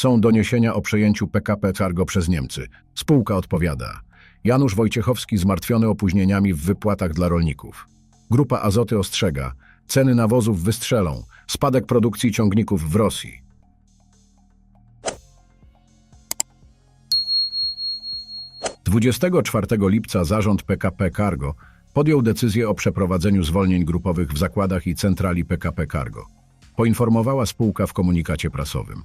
Są doniesienia o przejęciu PKP Cargo przez Niemcy. Spółka odpowiada. Janusz Wojciechowski zmartwiony opóźnieniami w wypłatach dla rolników. Grupa Azoty ostrzega. Ceny nawozów wystrzelą. Spadek produkcji ciągników w Rosji. Dwudziestego 24 lipca zarząd PKP Cargo podjął decyzję o przeprowadzeniu zwolnień grupowych w zakładach i centrali PKP Cargo. Poinformowała spółka w komunikacie prasowym.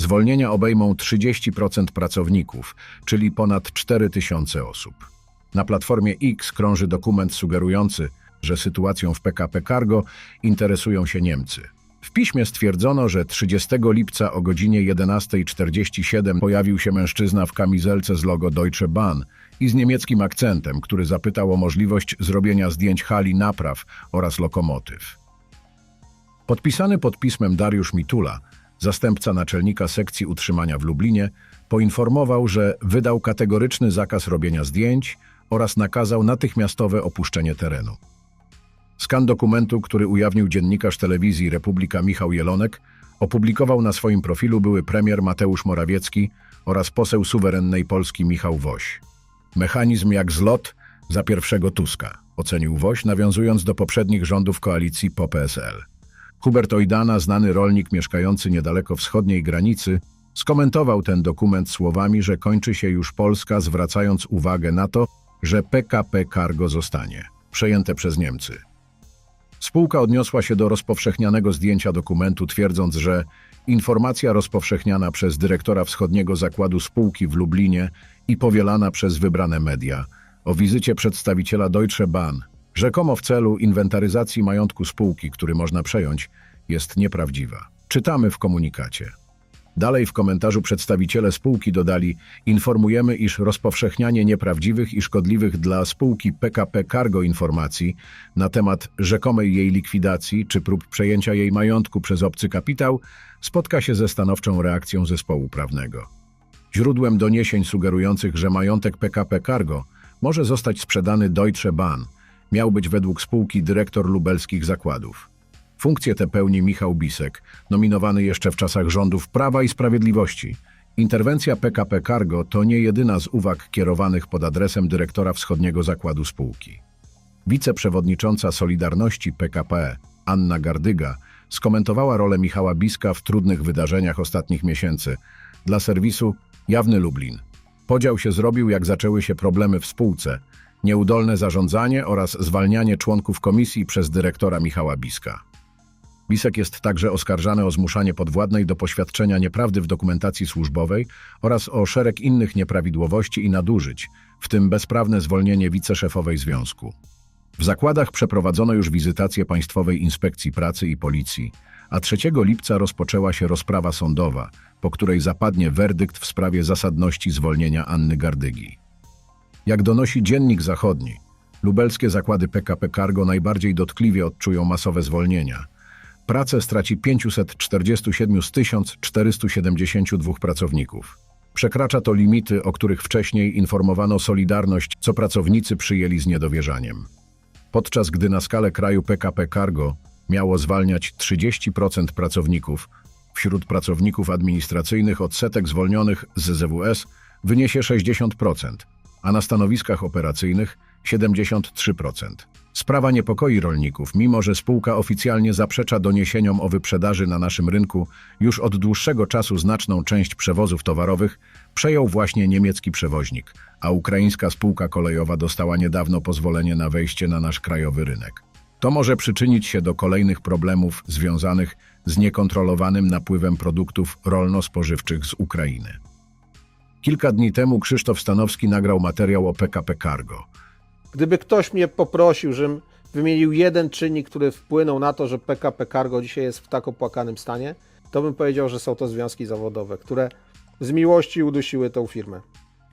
Zwolnienia obejmą 30% pracowników, czyli ponad 4 tysiące osób. Na platformie X krąży dokument sugerujący, że sytuacją w PKP Cargo interesują się Niemcy. W piśmie stwierdzono, że 30 lipca o godzinie 11.47 pojawił się mężczyzna w kamizelce z logo Deutsche Bahn i z niemieckim akcentem, który zapytał o możliwość zrobienia zdjęć hali napraw oraz lokomotyw. Podpisany pod pismem Dariusz Mitula, zastępca naczelnika sekcji utrzymania w Lublinie, poinformował, że wydał kategoryczny zakaz robienia zdjęć oraz nakazał natychmiastowe opuszczenie terenu. Skan dokumentu, który ujawnił dziennikarz telewizji Republika Michał Jelonek, opublikował na swoim profilu były premier Mateusz Morawiecki oraz poseł suwerennej Polski Michał Woś. Mechanizm jak zlot za pierwszego Tuska, ocenił Woś, nawiązując do poprzednich rządów koalicji po PSL. Hubert Ojdana, znany rolnik mieszkający niedaleko wschodniej granicy, skomentował ten dokument słowami, że kończy się już Polska, zwracając uwagę na to, że PKP Cargo zostanie przejęte przez Niemcy. Spółka odniosła się do rozpowszechnianego zdjęcia dokumentu, twierdząc, że informacja rozpowszechniana przez dyrektora wschodniego zakładu spółki w Lublinie i powielana przez wybrane media o wizycie przedstawiciela Deutsche Bahn, rzekomo w celu inwentaryzacji majątku spółki, który można przejąć, jest nieprawdziwa. Czytamy w komunikacie. Dalej w komentarzu przedstawiciele spółki dodali: Informujemy, iż rozpowszechnianie nieprawdziwych i szkodliwych dla spółki PKP Cargo informacji na temat rzekomej jej likwidacji czy prób przejęcia jej majątku przez obcy kapitał spotka się ze stanowczą reakcją zespołu prawnego. Źródłem doniesień sugerujących, że majątek PKP Cargo może zostać sprzedany Deutsche Bahn, miał być według spółki dyrektor lubelskich zakładów. Funkcję tę pełni Michał Bisek, nominowany jeszcze w czasach rządów Prawa i Sprawiedliwości. Interwencja PKP Cargo to nie jedyna z uwag kierowanych pod adresem dyrektora wschodniego zakładu spółki. Wiceprzewodnicząca Solidarności PKP Anna Gardyga skomentowała rolę Michała Biska w trudnych wydarzeniach ostatnich miesięcy dla serwisu Jawny Lublin. Podział się zrobił, jak zaczęły się problemy w spółce, nieudolne zarządzanie oraz zwalnianie członków komisji przez dyrektora Michała Biska. Bisek jest także oskarżany o zmuszanie podwładnej do poświadczenia nieprawdy w dokumentacji służbowej oraz o szereg innych nieprawidłowości i nadużyć, w tym bezprawne zwolnienie wiceszefowej związku. W zakładach przeprowadzono już wizytację Państwowej Inspekcji Pracy i Policji, a 3 lipca rozpoczęła się rozprawa sądowa, po której zapadnie werdykt w sprawie zasadności zwolnienia Anny Gardygi. Jak donosi Dziennik Zachodni, lubelskie zakłady PKP Cargo najbardziej dotkliwie odczują masowe zwolnienia. Pracę straci 547 z 1472 pracowników. Przekracza to limity, o których wcześniej informowano Solidarność, co pracownicy przyjęli z niedowierzaniem. Podczas gdy na skalę kraju PKP Cargo miało zwalniać 30% pracowników, wśród pracowników administracyjnych odsetek zwolnionych z ZWS wyniesie 60%, a na stanowiskach operacyjnych 73%. Sprawa niepokoi rolników, mimo że spółka oficjalnie zaprzecza doniesieniom o wyprzedaży na naszym rynku, już od dłuższego czasu znaczną część przewozów towarowych przejął właśnie niemiecki przewoźnik, a ukraińska spółka kolejowa dostała niedawno pozwolenie na wejście na nasz krajowy rynek. To może przyczynić się do kolejnych problemów związanych z niekontrolowanym napływem produktów rolno-spożywczych z Ukrainy. Kilka dni temu Krzysztof Stanowski nagrał materiał o PKP Cargo. Gdyby ktoś mnie poprosił, żebym wymienił jeden czynnik, który wpłynął na to, że PKP Cargo dzisiaj jest w tak opłakanym stanie, to bym powiedział, że są to związki zawodowe, które z miłości udusiły tą firmę,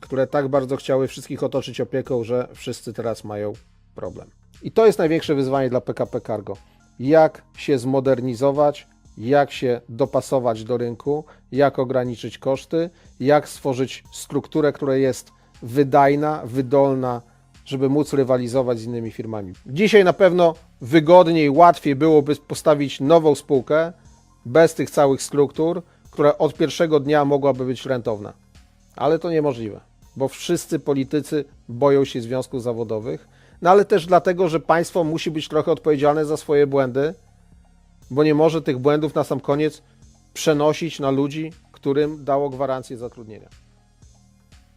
które tak bardzo chciały wszystkich otoczyć opieką, że wszyscy teraz mają problem. I to jest największe wyzwanie dla PKP Cargo. Jak się zmodernizować, jak się dopasować do rynku, jak ograniczyć koszty, jak stworzyć strukturę, która jest wydajna, wydolna, żeby móc rywalizować z innymi firmami. Dzisiaj na pewno wygodniej, łatwiej byłoby postawić nową spółkę bez tych całych struktur, która od pierwszego dnia mogłaby być rentowna. Ale to niemożliwe, bo wszyscy politycy boją się związków zawodowych, no ale też dlatego, że państwo musi być trochę odpowiedzialne za swoje błędy, bo nie może tych błędów na sam koniec przenosić na ludzi, którym dało gwarancję zatrudnienia.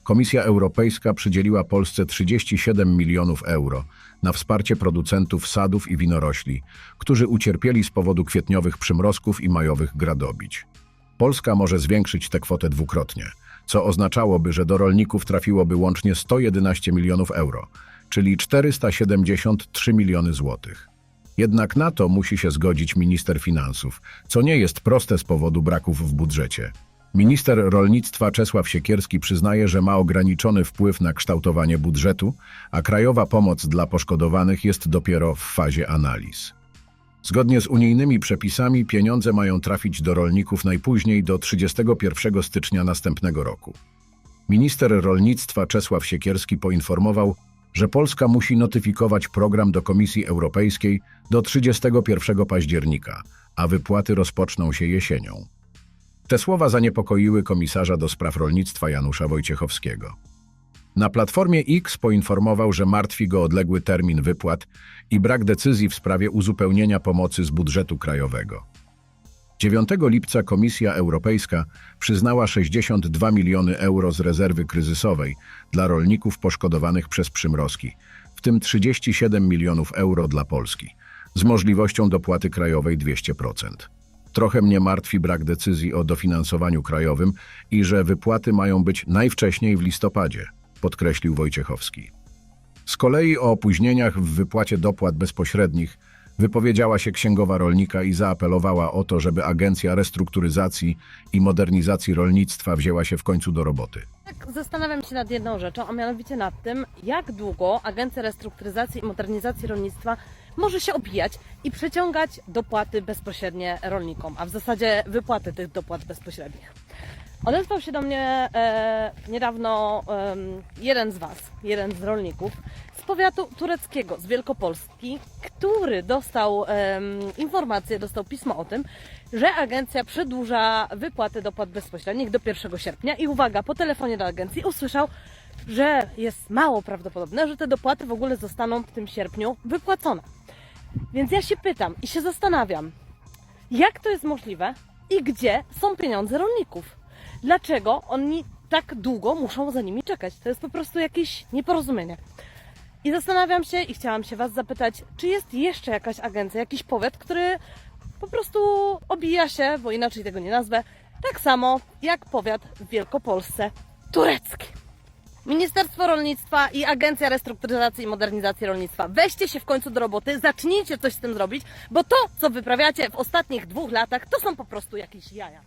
Komisja Europejska przydzieliła Polsce 37 milionów euro na wsparcie producentów sadów i winorośli, którzy ucierpieli z powodu kwietniowych przymrozków i majowych gradobić. Polska może zwiększyć tę kwotę dwukrotnie, co oznaczałoby, że do rolników trafiłoby łącznie 111 milionów euro, czyli 473 miliony złotych. Jednak na to musi się zgodzić minister finansów, co nie jest proste z powodu braków w budżecie. Minister rolnictwa Czesław Siekierski przyznaje, że ma ograniczony wpływ na kształtowanie budżetu, a krajowa pomoc dla poszkodowanych jest dopiero w fazie analiz. Zgodnie z unijnymi przepisami pieniądze mają trafić do rolników najpóźniej do 31 stycznia następnego roku. Minister rolnictwa Czesław Siekierski poinformował, że Polska musi notyfikować program do Komisji Europejskiej do 31 października, a wypłaty rozpoczną się jesienią. Te słowa zaniepokoiły komisarza do spraw rolnictwa Janusza Wojciechowskiego. Na Platformie X poinformował, że martwi go odległy termin wypłat i brak decyzji w sprawie uzupełnienia pomocy z budżetu krajowego. 9 lipca Komisja Europejska przyznała 62 miliony euro z rezerwy kryzysowej dla rolników poszkodowanych przez przymrozki, w tym 37 milionów euro dla Polski, z możliwością dopłaty krajowej 200%. Trochę mnie martwi brak decyzji o dofinansowaniu krajowym i że wypłaty mają być najwcześniej w listopadzie, podkreślił Wojciechowski. Z kolei o opóźnieniach w wypłacie dopłat bezpośrednich wypowiedziała się księgowa rolnika i zaapelowała o to, żeby Agencja Restrukturyzacji i Modernizacji Rolnictwa wzięła się w końcu do roboty. Tak, zastanawiam się nad jedną rzeczą, a mianowicie nad tym, jak długo Agencja Restrukturyzacji i Modernizacji Rolnictwa może się obijać i przeciągać dopłaty bezpośrednie rolnikom, a w zasadzie wypłaty tych dopłat bezpośrednich. Odezwał się do mnie e, niedawno em, jeden z Was, jeden z rolników z powiatu tureckiego, z Wielkopolski, który dostał em, informację, dostał pismo o tym, że agencja przedłuża wypłaty dopłat bezpośrednich do 1 sierpnia i uwaga, po telefonie do agencji usłyszał, że jest mało prawdopodobne, że te dopłaty w ogóle zostaną w tym sierpniu wypłacone. Więc ja się pytam i się zastanawiam, jak to jest możliwe i gdzie są pieniądze rolników? Dlaczego oni tak długo muszą za nimi czekać? To jest po prostu jakieś nieporozumienie. I zastanawiam się i chciałam się Was zapytać, czy jest jeszcze jakaś agencja, jakiś powiat, który po prostu obija się, bo inaczej tego nie nazwę, tak samo jak powiat w Wielkopolsce turecki. Ministerstwo Rolnictwa i Agencja Restrukturyzacji i Modernizacji Rolnictwa, weźcie się w końcu do roboty, zacznijcie coś z tym zrobić, bo to, co wyprawiacie w ostatnich dwóch latach, to są po prostu jakieś jaja.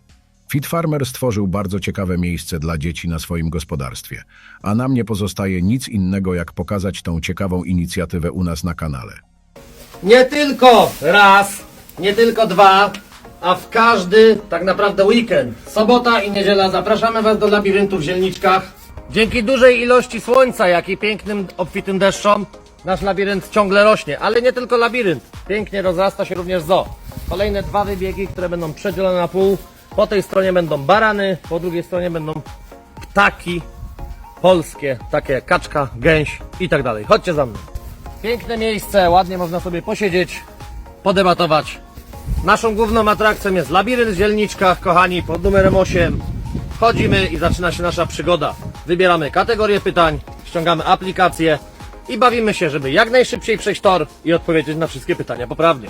Fit Farmer stworzył bardzo ciekawe miejsce dla dzieci na swoim gospodarstwie, a nam nie pozostaje nic innego jak pokazać tą ciekawą inicjatywę u nas na kanale. Nie tylko raz, nie tylko dwa, a w każdy tak naprawdę weekend, sobota i niedziela zapraszamy Was do labiryntu w Zielniczkach. Dzięki dużej ilości słońca, jak i pięknym, obfitym deszczom, nasz labirynt ciągle rośnie, ale nie tylko labirynt. Pięknie rozrasta się również zoo. Kolejne dwa wybiegi, które będą przedzielone na pół. Po tej stronie będą barany, po drugiej stronie będą ptaki polskie, takie jak kaczka, gęś i tak dalej. Chodźcie za mną. Piękne miejsce, ładnie można sobie posiedzieć, podebatować. Naszą główną atrakcją jest labirynt w Zielniczkach, kochani, pod numerem 8. Wchodzimy i zaczyna się nasza przygoda. Wybieramy kategorię pytań, ściągamy aplikację i bawimy się, żeby jak najszybciej przejść tor i odpowiedzieć na wszystkie pytania poprawnie.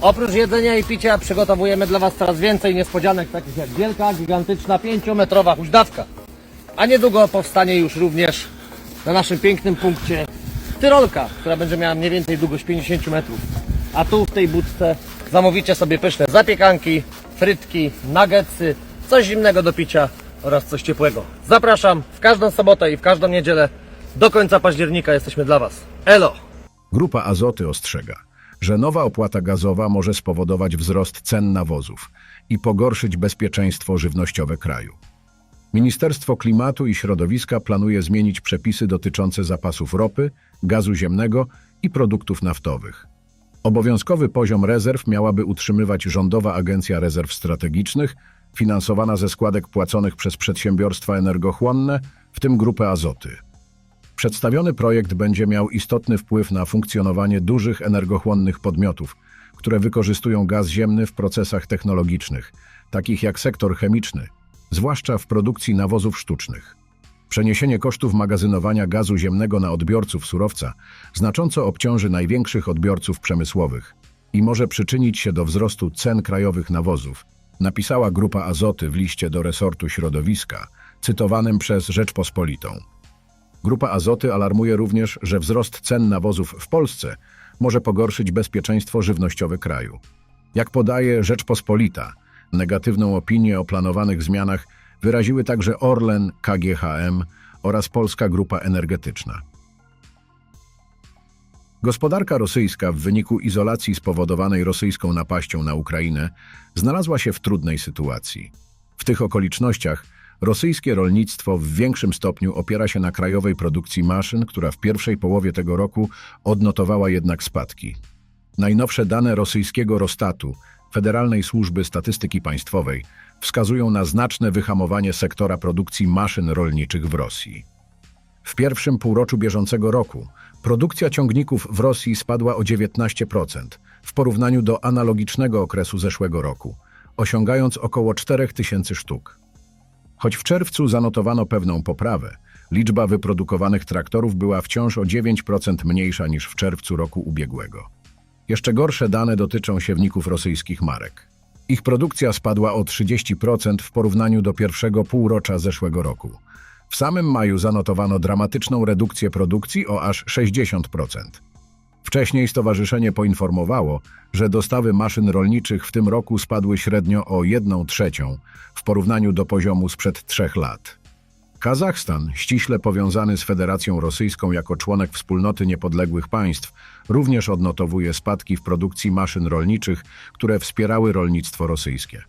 Oprócz jedzenia i picia przygotowujemy dla Was coraz więcej niespodzianek, takich jak wielka, gigantyczna, 5-metrowa huźdawka. A niedługo powstanie już również na naszym pięknym punkcie Tyrolka, która będzie miała mniej więcej długość 50 metrów. A tu w tej budce zamówicie sobie pyszne zapiekanki, frytki, nuggetsy, coś zimnego do picia oraz coś ciepłego. Zapraszam w każdą sobotę i w każdą niedzielę. Do końca października jesteśmy dla Was. Elo! Grupa Azoty ostrzega, że nowa opłata gazowa może spowodować wzrost cen nawozów i pogorszyć bezpieczeństwo żywnościowe kraju. Ministerstwo Klimatu i Środowiska planuje zmienić przepisy dotyczące zapasów ropy, gazu ziemnego i produktów naftowych. Obowiązkowy poziom rezerw miałaby utrzymywać Rządowa Agencja Rezerw Strategicznych finansowana ze składek płaconych przez przedsiębiorstwa energochłonne, w tym grupę Azoty. Przedstawiony projekt będzie miał istotny wpływ na funkcjonowanie dużych energochłonnych podmiotów, które wykorzystują gaz ziemny w procesach technologicznych, takich jak sektor chemiczny, zwłaszcza w produkcji nawozów sztucznych. Przeniesienie kosztów magazynowania gazu ziemnego na odbiorców surowca znacząco obciąży największych odbiorców przemysłowych i może przyczynić się do wzrostu cen krajowych nawozów, napisała Grupa Azoty w liście do resortu środowiska, cytowanym przez Rzeczpospolitą. Grupa Azoty alarmuje również, że wzrost cen nawozów w Polsce może pogorszyć bezpieczeństwo żywnościowe kraju. Jak podaje Rzeczpospolita, negatywną opinię o planowanych zmianach wyraziły także Orlen, KGHM oraz Polska Grupa Energetyczna. Gospodarka rosyjska w wyniku izolacji spowodowanej rosyjską napaścią na Ukrainę znalazła się w trudnej sytuacji. W tych okolicznościach rosyjskie rolnictwo w większym stopniu opiera się na krajowej produkcji maszyn, która w pierwszej połowie tego roku odnotowała jednak spadki. Najnowsze dane rosyjskiego Rostatu, Federalnej Służby Statystyki Państwowej, wskazują na znaczne wyhamowanie sektora produkcji maszyn rolniczych w Rosji. W pierwszym półroczu bieżącego roku produkcja ciągników w Rosji spadła o 19% w porównaniu do analogicznego okresu zeszłego roku, osiągając około 4000 sztuk. Choć w czerwcu zanotowano pewną poprawę, liczba wyprodukowanych traktorów była wciąż o 9% mniejsza niż w czerwcu roku ubiegłego. Jeszcze gorsze dane dotyczą siewników rosyjskich marek. Ich produkcja spadła o 30% w porównaniu do pierwszego półrocza zeszłego roku. W samym maju zanotowano dramatyczną redukcję produkcji o aż 60%. Wcześniej stowarzyszenie poinformowało, że dostawy maszyn rolniczych w tym roku spadły średnio o 1 trzecią w porównaniu do poziomu sprzed trzech lat. Kazachstan, ściśle powiązany z Federacją Rosyjską jako członek wspólnoty niepodległych państw, również odnotowuje spadki w produkcji maszyn rolniczych, które wspierały rolnictwo rosyjskie.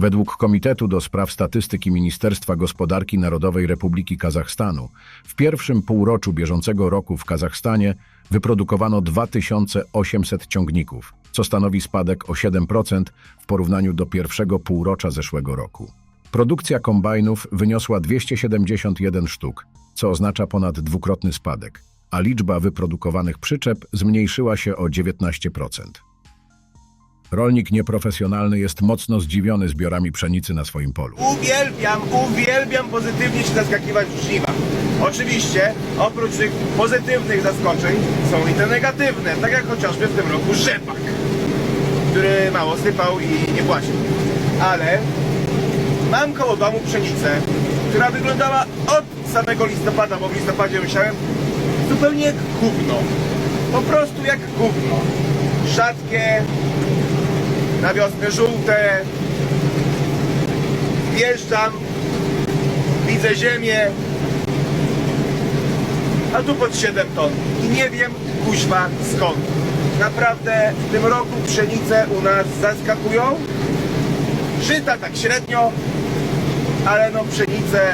Według Komitetu do Spraw Statystyki Ministerstwa Gospodarki Narodowej Republiki Kazachstanu w pierwszym półroczu bieżącego roku w Kazachstanie wyprodukowano 2800 ciągników, co stanowi spadek o 7% w porównaniu do pierwszego półrocza zeszłego roku. Produkcja kombajnów wyniosła 271 sztuk, co oznacza ponad dwukrotny spadek, a liczba wyprodukowanych przyczep zmniejszyła się o 19%. Rolnik nieprofesjonalny jest mocno zdziwiony zbiorami pszenicy na swoim polu. Uwielbiam, uwielbiam pozytywnie się zaskakiwać w żniwa. Oczywiście, oprócz tych pozytywnych zaskoczeń są i te negatywne, tak jak chociażby w tym roku rzepak, który mało sypał i nie płacił. Ale mam koło domu pszenicę, która wyglądała od samego listopada, bo w listopadzie musiałem zupełnie jak gówno. Po prostu jak gówno. Rzadkie, na wiosnę żółte, wjeżdżam, widzę ziemię, a tu pod 7 ton. I nie wiem, kuźwa, skąd. Naprawdę w tym roku pszenice u nas zaskakują. Żyta tak średnio, ale no pszenice,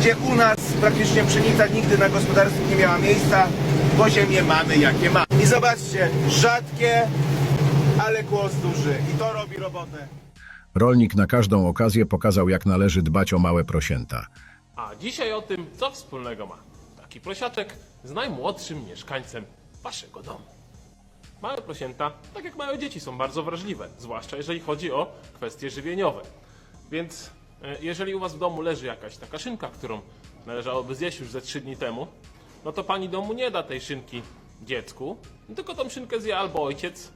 gdzie u nas praktycznie pszenica nigdy na gospodarstwie nie miała miejsca, bo ziemię mamy jakie mamy. I zobaczcie, rzadkie, ale głos duży. I to robi robotę. Rolnik na każdą okazję pokazał, jak należy dbać o małe prosięta. A dzisiaj o tym, co wspólnego ma taki prosiaczek z najmłodszym mieszkańcem waszego domu. Małe prosięta, tak jak małe dzieci, są bardzo wrażliwe, zwłaszcza jeżeli chodzi o kwestie żywieniowe. Więc e, jeżeli u was w domu leży jakaś taka szynka, którą należałoby zjeść już ze trzy dni temu, no to pani domu nie da tej szynki dziecku, tylko tą szynkę zje albo ojciec,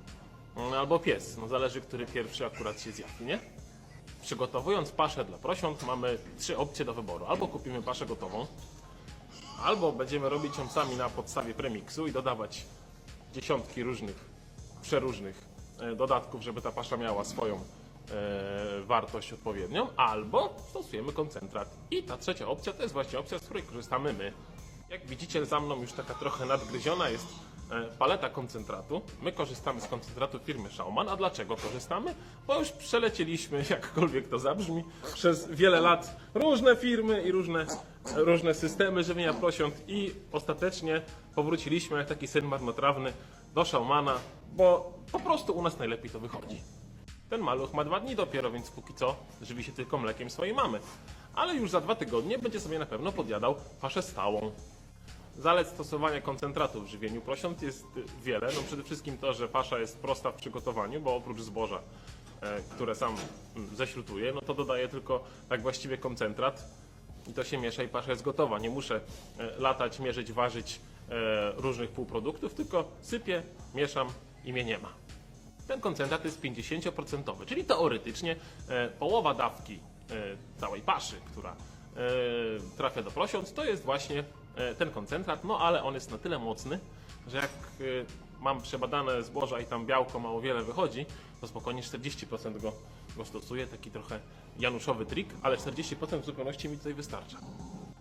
albo pies. No zależy, który pierwszy akurat się zjawi, nie? Przygotowując paszę dla prosiąt mamy trzy opcje do wyboru. Albo kupimy paszę gotową, albo będziemy robić ją sami na podstawie premiksu i dodawać dziesiątki różnych, przeróżnych e, dodatków, żeby ta pasza miała swoją e, wartość odpowiednią, albo stosujemy koncentrat. I ta trzecia opcja to jest właśnie opcja, z której korzystamy my. Jak widzicie za mną już taka trochę nadgryziona jest paleta koncentratu. My korzystamy z koncentratu firmy Schaumann. A dlaczego korzystamy? Bo już przelecieliśmy, jakkolwiek to zabrzmi, przez wiele lat różne firmy i różne, różne systemy żywienia prosiąt i ostatecznie powróciliśmy jak taki syn marnotrawny do Schaumana, bo po prostu u nas najlepiej to wychodzi. Ten maluch ma dwa dni dopiero, więc póki co żywi się tylko mlekiem swojej mamy. Ale już za dwa tygodnie będzie sobie na pewno podjadał paszę stałą. Zalet stosowania koncentratu w żywieniu prosiąt jest wiele. No przede wszystkim to, że pasza jest prosta w przygotowaniu, bo oprócz zboża, e, które sam mm, ześrutuje, no to dodaję tylko tak właściwie koncentrat i to się miesza i pasza jest gotowa. Nie muszę e, latać, mierzyć, ważyć e, różnych półproduktów, tylko sypię, mieszam i mnie nie ma. Ten koncentrat jest 50%, czyli teoretycznie połowa dawki całej paszy, która trafia do prosiąt, to jest właśnie ten koncentrat, no ale on jest na tyle mocny, że jak e, mam przebadane zboża i tam białko mało wiele wychodzi, to spokojnie 40% go, go stosuję, taki trochę januszowy trik, ale 40% w zupełności mi tutaj wystarcza.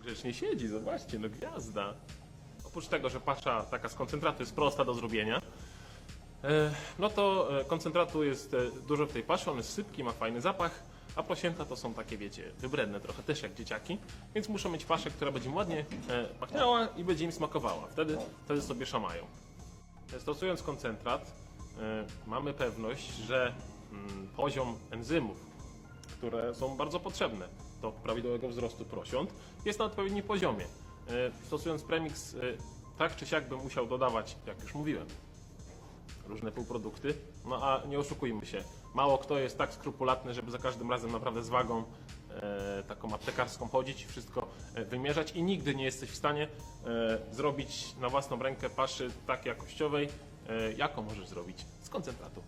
Grzecznie siedzi, zobaczcie, no gwiazda. Oprócz tego, że pasza taka z koncentratu jest prosta do zrobienia, E, No to e, koncentratu jest e, dużo w tej paszy, on jest sypki, ma fajny zapach, a prosięta to są takie, wiecie, wybredne trochę też jak dzieciaki, więc muszą mieć paszę, która będzie im ładnie e, pachniała i będzie im smakowała. Wtedy, wtedy sobie szamają. E, Stosując koncentrat, e, mamy pewność, że mm, poziom enzymów, które są bardzo potrzebne do prawidłowego wzrostu prosiąt, jest na odpowiednim poziomie. E, Stosując premix, e, tak czy siak bym musiał dodawać, jak już mówiłem, różne półprodukty. No a nie oszukujmy się, mało kto jest tak skrupulatny, żeby za każdym razem naprawdę z wagą e, taką aptekarską chodzić i wszystko e, wymierzać i nigdy nie jesteś w stanie e, zrobić na własną rękę paszy tak jakościowej, e, jaką możesz zrobić z koncentratu.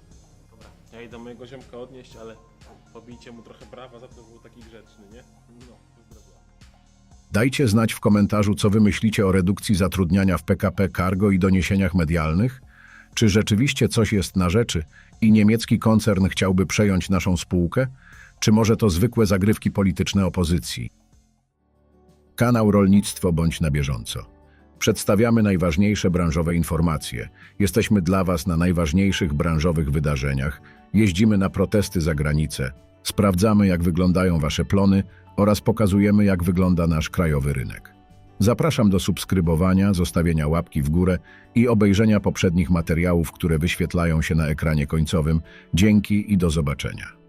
Dobra, ja idę mojego ziomka odnieść, ale pobijcie mu trochę brawa za to, był taki grzeczny, nie? No. Dajcie znać w komentarzu, co wy myślicie o redukcji zatrudniania w PKP Cargo i doniesieniach medialnych. Czy rzeczywiście coś jest na rzeczy i niemiecki koncern chciałby przejąć naszą spółkę? Czy może to zwykłe zagrywki polityczne opozycji? Kanał Rolnictwo bądź na bieżąco. Przedstawiamy najważniejsze branżowe informacje. Jesteśmy dla Was na najważniejszych branżowych wydarzeniach. Jeździmy na protesty za granicę. Sprawdzamy, jak wyglądają Wasze plony oraz pokazujemy, jak wygląda nasz krajowy rynek. Zapraszam do subskrybowania, zostawienia łapki w górę i obejrzenia poprzednich materiałów, które wyświetlają się na ekranie końcowym. Dzięki i do zobaczenia.